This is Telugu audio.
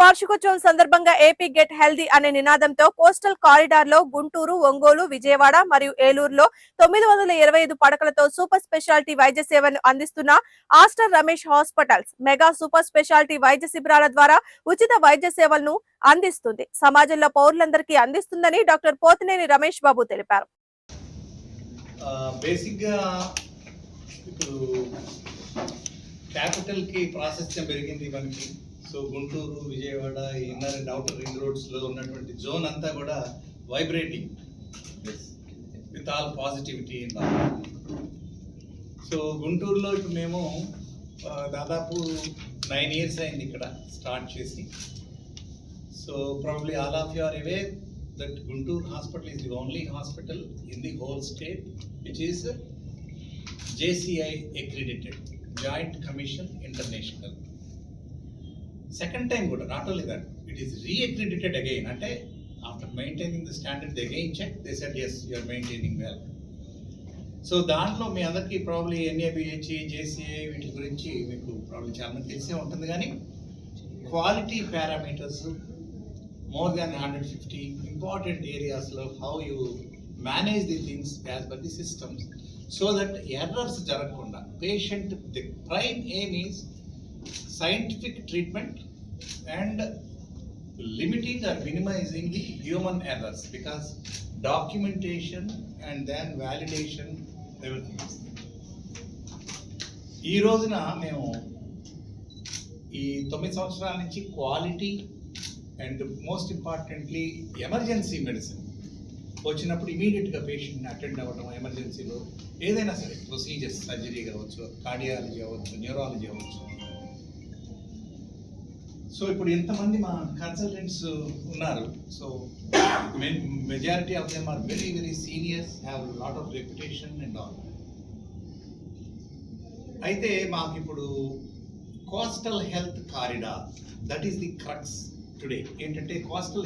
వార్షికోత్సవం సందర్భంగా ఏపీ గెట్ హెల్దీ అనే నినాదంతో కోస్టల్ కారిడార్లో గుంటూరు ఒంగోలు విజయవాడ మరియు ఏలూరులో తొమ్మిది వందల ఇరవై ఐదు పడకలతో సూపర్ స్పెషాలిటీ వైద్య సేవను అందిస్తున్న Aster Ramesh hospitals mega super speciality వైద్య శిబిరాల ద్వారా ఉచిత వైద్య సేవలను అందిస్తుంది. సమాజంలో పౌరులందరికీ అందిస్తుందని డాక్టర్ పోతినేని రమేష్ బాబు తెలిపారు. క్యాపిటల్కి ప్రాశస్త్యం పెరిగింది మనకి. So Guntur Vijayawada inner and outer ring రోడ్స్లో ఉన్నటువంటి జోన్ అంతా కూడా vibrating with all positivity in so గుంటూరులో ఇప్పుడు మేము దాదాపు నైన్ ఇయర్స్ అయింది ఇక్కడ స్టార్ట్ చేసి. So probably all of you are aware that Guntur hospital is the only hospital in the whole state which is JCI accredited, Joint Commission International. Second time కూడా not only that it is re-accredited అంటే after maintaining the standard the again check they set yes you are maintaining well so దాంట్లో మీ అందరికీ ప్రాబ్లీ ఎన్ఏబిహెచ్ జేసీఏ వీటి గురించి మీకు ప్రాబ్లీ చాలా తెలిసే ఉంటుంది కానీ quality parameters more than hundred fifty important ఏరియాస్లో how you manage the things as per the systems so that errors జరగకుండా patient the prime aim is scientific treatment and limiting or minimizing the human errors because documentation and then validation everything is ఈ రోజున మేము ఈ తొమ్మిది సంవత్సరాల నుంచి quality and most importantly emergency medicine వచ్చినప్పుడు ఇమీడియట్గా పేషెంట్ని అటెండ్ అవ్వడం ఎమర్జెన్సీలో ఏదైనా సరే ప్రొసీజర్స్ సర్జరీ కావచ్చు కార్డియాలజీ అవ్వచ్చు న్యూరాలజీ అవ్వచ్చు సో ఇప్పుడు ఎంతమంది మా కన్సల్టెంట్స్ ఉన్నారు. So majority of them are very very seniors have lot of reputation and all అయితే మాకు ఇప్పుడు coastal health corridor that is the crux today ఏంటంటే కోస్టల్